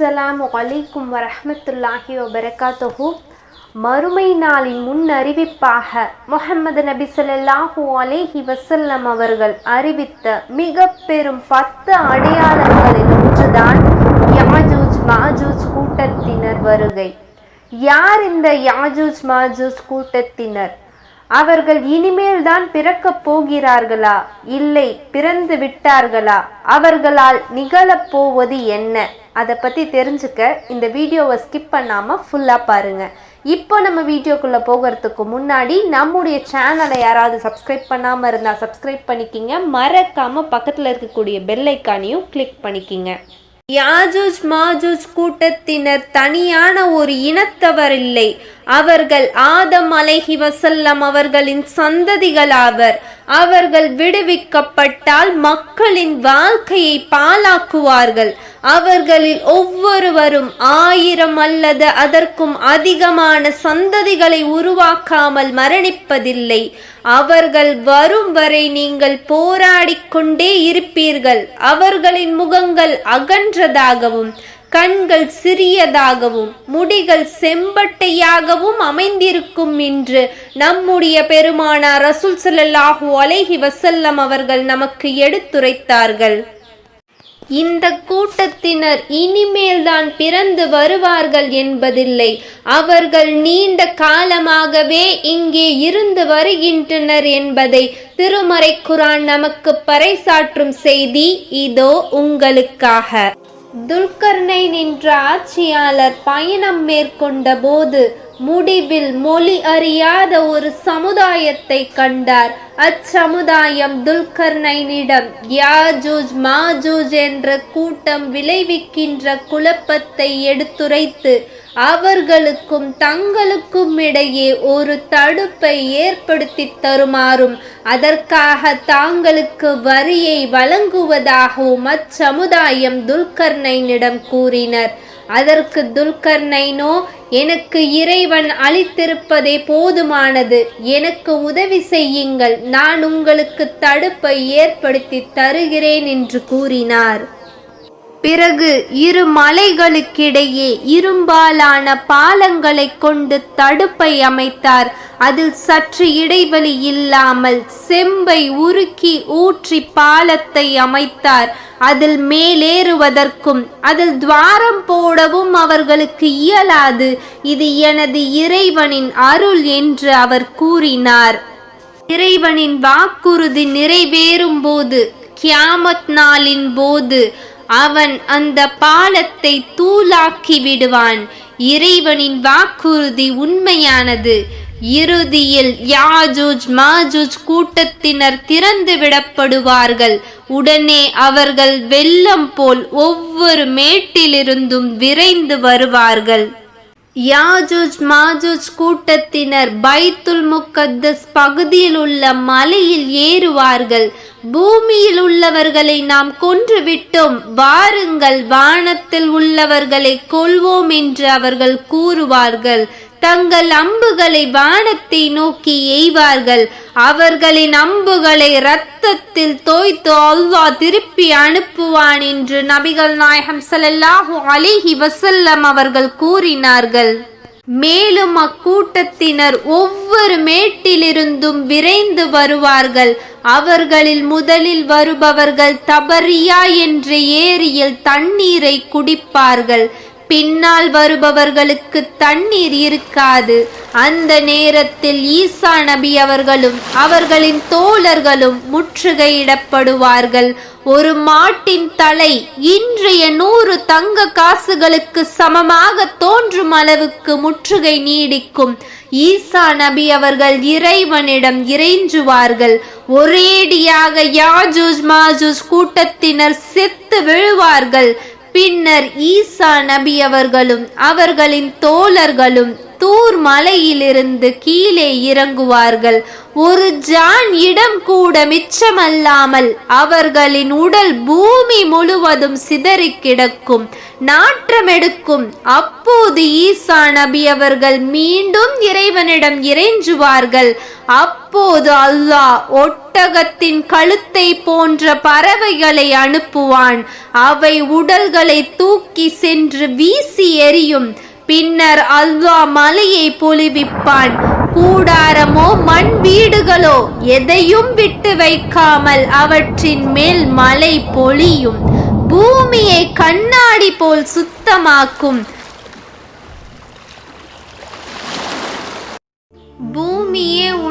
அஸ்ஸலாம் அலைக்கும் வரமத்துல்லாஹி வபரகாத்துஹு. மறுமை நாளின் முன் அறிவிப்பாக முகமது நபி சொல்லாஹு அலேஹி வசல்லம் அவர்கள் அறிவித்த மிக பெரும் பத்து அடையாளங்களில் ஒன்றுதான் யாஜூஜ் மாஜூஜ் கூட்டத்தினர் வருகை. யார் இந்த யாஜூஜ் மாஜூஜ் கூட்டத்தினர்? அவர்கள் இனிமேல் தான் பிறக்கப் போகிறார்களா? இல்லை பிறந்து விட்டார்களா? அவர்களால் நிகழப் போவது என்ன? அதை பற்றி தெரிஞ்சுக்க இந்த வீடியோவை ஸ்கிப் பண்ணாமல் ஃபுல்லாக பாருங்க. இப்போ நம்ம வீடியோக்குள்ளே போகிறதுக்கு முன்னாடி நம்முடைய சேனலை யாராவது சப்ஸ்கிரைப் பண்ணாமல் இருந்தால் சப்ஸ்கிரைப் பண்ணிக்கிங்க. மறக்காமல் பக்கத்தில் இருக்கக்கூடிய பெல்லைக்கானையும் கிளிக் பண்ணிக்கிங்க. யாஜூஜ் மாஜூஜ் கூட்டத்தினர் தனியான ஒரு இனத்தவர் இல்லை. அவர்கள் ஆதம் அலைஹி வசல்லம் அவர்களின் சந்ததிகளாவர். அவர்கள் விடுவிக்கப்பட்டால் மக்களின் வாழ்க்கையை பாலாக்குவார்கள் அவர்களில் ஒவ்வொருவரும் ஆயிரம் அல்லது அதற்கும் அதிகமான சந்ததிகளை உருவாக்காமல் மரணிப்பதில்லை. அவர்கள் வரும் வரை நீங்கள் போராடிக்கொண்டே இருப்பீர்கள். அவர்களின் முகங்கள் அகன்றதாகவும் கண்கள் சிறியதாகவும் முடிகள் செம்பட்டையாகவும் அமைந்திருக்கும் என்று நம்முடைய பெருமானார் ரசூல் சல்லாஹூ அலைஹி வசல்லம் அவர்கள் நமக்கு எடுத்துரைத்தார்கள். இந்த கூட்டத்தினர் இனிமேல் தான் பிறந்து வருவார்கள் என்பதில்லை. அவர்கள் நீண்ட காலமாகவே இங்கே இருந்து வருகின்றனர் என்பதை திருமறை குரான் நமக்கு பறைசாற்றும் செய்தி இதோ உங்களுக்காக. துல்கர்னை நின்ற ஆட்சியாளர் பயணம் மேற்கொண்ட போது முடிவில் மொழி அறியாத ஒரு சமுதாயத்தை கண்டார். அச்சமுதாயம் துல்கர்னைனிடம் யாஜூஜ் மாஜூஜ் என்ற கூட்டம் விளைவிக்கின்ற குழப்பத்தை எடுத்துரைத்து அவர்களுக்கும் தங்களுக்கும் இடையே ஒரு தடுப்பை ஏற்படுத்தி தருமாறும் அதற்காக தாங்களுக்கு வரியை வழங்குவதாகவும் அச்சமுதாயம் துல்கர்னைனிடம் கூறினர். அதற்கு துல்கர்னைனோ எனக்கு இறைவன் அளித்திருப்பதே போதுமானது. எனக்கு உதவி செய்யுங்கள். நான் உங்களுக்கு தடுப்பை ஏற்படுத்தி தருகிறேன் என்று கூறினார். பிறகு இரு மலைகளுக்கிடையே இரும்பாலான பாலங்களை கொண்டு தடுப்பை அமைத்தார். அதில் சற்று இடைவெளி இல்லாமல் செம்பை உருக்கி ஊற்றி பாலத்தை அமைத்தார். அதில் மேலேறுவதற்கும் அதில் துவாரம் போடவும் அவர்களுக்கு இயலாது. இது எனது இறைவனின் அருள் என்று அவர் கூறினார். இறைவனின் வாக்குறுதி நிறைவேறும் போது கியாமத் நாளின் போது அவன் அந்த பாலத்தை தூளாக்கி விடுவான். இறைவனின் வாக்குறுதி உண்மையானது. இறுதியில் யாஜூஜ் மாஜூஜ் கூட்டத்தினர் திறந்து விடப்படுவார்கள். உடனே அவர்கள் வெள்ளம் போல் ஒவ்வொரு மேட்டிலிருந்தும் விரைந்து வருவார்கள். யாஜூஜ் மாஜூஜ் கூட்டத்தினர் பைத்துல் முக்கத்தஸ் பகுதியில் உள்ள மலையில் ஏறுவார்கள். பூமியில் உள்ளவர்களை நாம் கொன்று விட்டோம் வாருங்கள் வானத்தில் உள்ளவர்களை கொள்வோம் என்று அவர்கள் கூறுவார்கள். தங்கள் அம்புகளை வானத்தை நோக்கி எய்வார்கள். அவர்களின் அம்புகளை இரத்தத்தில் தோய்த்து அல்லாஹ் திருப்பி அனுப்புவான் என்று நபிகள் நாயகம் ஸல்லல்லாஹு அலிஹி வசல்லம் அவர்கள் கூறினார்கள். மேலும் அக்கூட்டத்தினர் ஒவ்வொரு மேட்டிலிருந்தும் விரைந்து வருவார்கள். அவர்களில் முதலில் வருபவர்கள் தபரியா என்ற ஏரியில் தண்ணீரை குடிப்பார்கள். பின்னால் வருபவர்களுக்கு தண்ணீர் இருக்காது. அந்த நேரத்தில் ஈசா நபி அவர்களும் அவர்களின் தோழர்களும் முற்றுகையிடப்படுவார்கள். ஒரு மாட்டின் தலை இன்றைய நூறு தங்க காசுகளுக்கு சமமாக தோன்றும் அளவுக்கு முற்றுகை நீடிக்கும். ஈசா நபி அவர்கள் இறைவனிடம் இறைஞ்சுவார்கள். ஒரேடியாக யாஜூஜ் மாஜூஜ் கூட்டத்தினர் செத்து விழுவார்கள். பின்னர் ஈசா நபி அவர்களும் அவர்களின் தோழர்களும் தூர் மலையிலிருந்து கீழே இறங்குவார்கள். ஒரு ஜான் இடம் கூட மிச்சமல்லாமல் அவர்களின் உடல் பூமி முழுவதும் சிதறி கிடக்கும். நாற்றமெடுக்கும். அப்போது ஈசா நபி அவர்கள் மீண்டும் இறைவனிடம் இறைஞ்சுவார்கள். அப்போது அல்லாஹ் ஒட்டகத்தின் கழுத்தை போன்ற பறவைகளை அனுப்புவான். அவை உடல்களை தூக்கி சென்று வீசி எறியும். பின்னர் அல்வா மலையை புலிவிப்பான் கூடாரமோ மண் வீடுகளோ எதையும் விட்டு வைக்காமல் அவற்றின் மேல் மலை பொழியும். பூமியை கண்ணாடி போல் சுத்தமாக்கும்.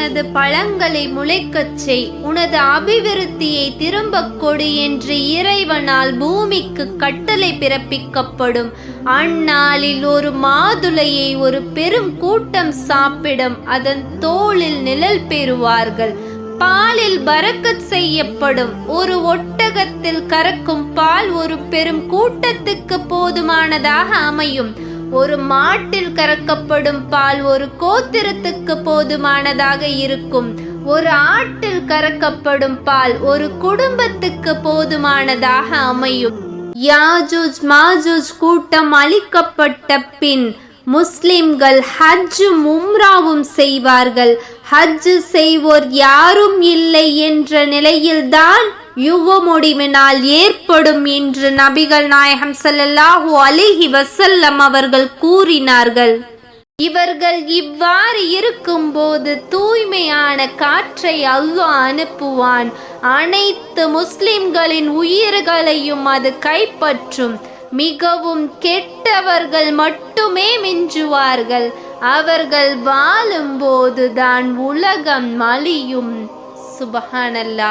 உனது பழங்களை முளைக்கச் செய். உனது அபிவிருத்தியை திரும்பக் கொடு என்று இறைவனால் பூமிக்கு கட்டளை பிறப்பிக்கப்படும். அந்நாளில் ஒரு மாதுளையை ஒரு பெரும் கூட்டம் சாப்பிடும். அதன் தோளில் நிழல் பெறுவார்கள். பாலில் பறக்கச் செய்யப்படும். ஒரு ஒட்டகத்தில் கறக்கும் பால் ஒரு பெரும் கூட்டத்துக்கு போதுமானதாக அமையும். ஒரு மாட்டில் கறக்கப்படும் பால் ஒரு கோத்திரத்துக்கு போதுமானதாக இருக்கும். ஒரு ஆட்டில் கறக்கப்படும் பால் ஒரு குடும்பத்துக்கு போதுமானதாக அமையும். யாஜூஜ் மாஜூஜ் கூட்டம் அளிக்கப்பட்ட பின் முஸ்லிம்கள் ஹஜ்ஜும் உம்ராவும் செய்வார்கள். ஹஜ் செய்வோர் யாரும் இல்லை என்ற நிலையில்தான் யுவ முடிவினால் ஏற்படும் என்று நபிகள் நாயகம் செல்லல்லாஹு அலிஹி வசல்லம் அவர்கள் கூறினார்கள். இவர்கள் இவ்வாறு இருக்கும்போது தூய்மையான காற்றை அல்லாஹ் அனுப்புவான். அனைத்து முஸ்லிம்களின் உயிர்களையும் அது கைப்பற்றும். மிகவும் கெட்டவர்கள் மட்டுமே மிஞ்சுவார்கள். அவர்கள் வாழும்போது தான் உலகம் மலியும். சுபஹானல்லா